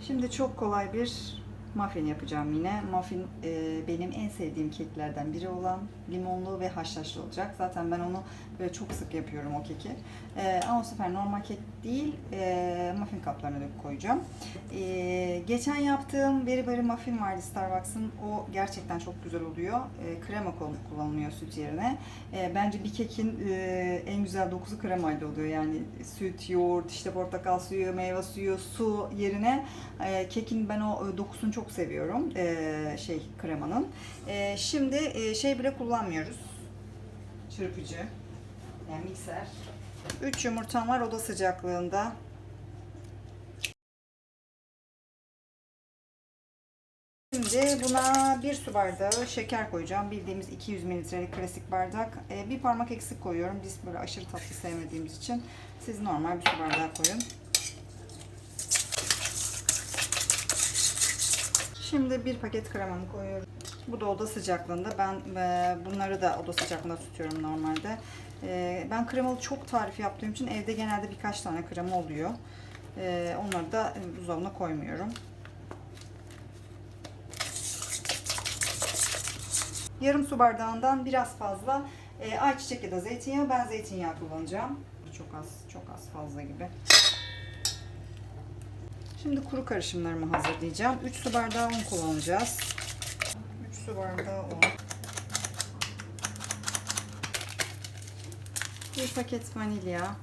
Şimdi çok kolay bir muffin yapacağım yine. Muffin e, benim en sevdiğim keklerden biri olan limonlu ve haşhaşlı olacak. Zaten ben onu böyle çok sık yapıyorum o keki. E, ama o sefer normal kek değil, e, muffin kaplarına döküp koyacağım. E, geçen yaptığım Berry Berry Muffin vardı Starbucks'ın. O gerçekten çok güzel oluyor. E, krema kul- kullanılıyor süt yerine. E, bence bir kekin e, en güzel dokusu kremayla oluyor. Yani süt, yoğurt, işte portakal suyu, meyve suyu, su yerine e, kekin ben o e, dokusunu çok seviyorum. E, şey kremanın. E, şimdi e, şey bile kullanmıyoruz. Çırpıcı. Yani mikser. 3 yumurtam var oda sıcaklığında. Şimdi buna bir su bardağı şeker koyacağım. Bildiğimiz 200 mililitrelik klasik bardak. Ee, bir parmak eksik koyuyorum. Biz böyle aşırı tatlı sevmediğimiz için. Siz normal bir su bardağı koyun. Şimdi bir paket kremamı koyuyorum. Bu da oda sıcaklığında. Ben e, bunları da oda sıcaklığında tutuyorum normalde. E, ben kremalı çok tarif yaptığım için evde genelde birkaç tane krema oluyor. E, onları da buzdolabına koymuyorum. Yarım su bardağından biraz fazla e, ayçiçek ya da zeytinyağı. Ben zeytinyağı kullanacağım. Çok az, çok az fazla gibi. Şimdi kuru karışımlarımı hazırlayacağım. 3 su bardağı un kullanacağız. 3 su bardağı un. Bir paket vanilya.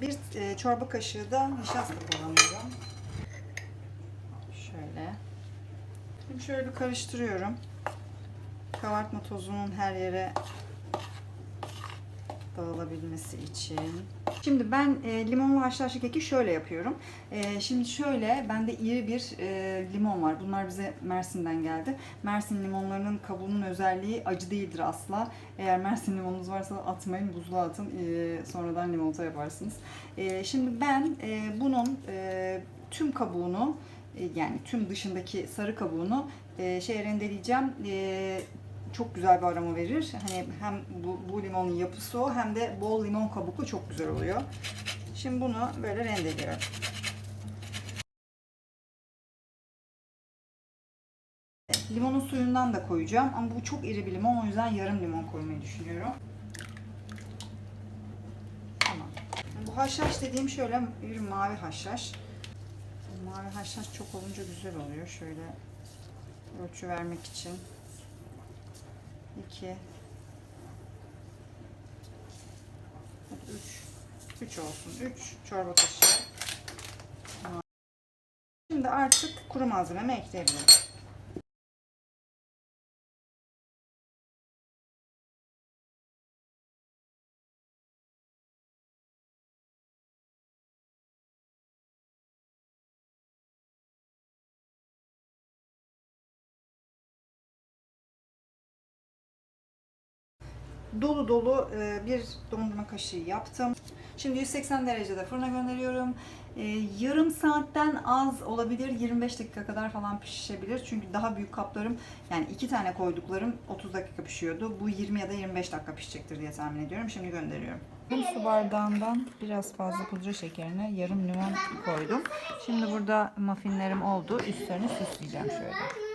Bir e, çorba kaşığı da nişasta kullanıyorum. Şöyle. Şimdi şöyle bir karıştırıyorum. Kabartma tozunun her yere dağılabilmesi için. Şimdi ben e, limonlu haşhaşlı keki şöyle yapıyorum. E, şimdi şöyle bende iri bir e, limon var. Bunlar bize Mersin'den geldi. Mersin limonlarının kabuğunun özelliği acı değildir asla. Eğer Mersin limonunuz varsa atmayın, buzluğa atın. E, sonradan limonata yaparsınız. E, şimdi ben e, bunun e, tüm kabuğunu e, yani tüm dışındaki sarı kabuğunu e, şey rendeleyeceğim. E, çok güzel bir aroma verir. Hani hem bu, bu limonun yapısı o hem de bol limon kabuklu çok güzel oluyor. Şimdi bunu böyle rendeliyorum. Limonun suyundan da koyacağım ama bu çok iri bir limon o yüzden yarım limon koymayı düşünüyorum. Tamam. Bu haşhaş dediğim şöyle bir mavi haşhaş. Mavi haşhaş çok olunca güzel oluyor. Şöyle ölçü vermek için. 2 3 3 olsun. 3 çorba kaşığı. Şimdi artık kuru malzememi ekleyebilirim. Dolu dolu e, bir dondurma kaşığı yaptım. Şimdi 180 derecede fırına gönderiyorum. E, Yarım saatten az olabilir 25 dakika kadar falan pişebilir. Çünkü daha büyük kaplarım yani iki tane koyduklarım 30 dakika pişiyordu. Bu 20 ya da 25 dakika pişecektir diye tahmin ediyorum. Şimdi gönderiyorum. Bir su bardağından biraz fazla pudra şekerine yarım limon koydum. Şimdi burada muffinlerim oldu. Üstlerini süsleyeceğim şöyle.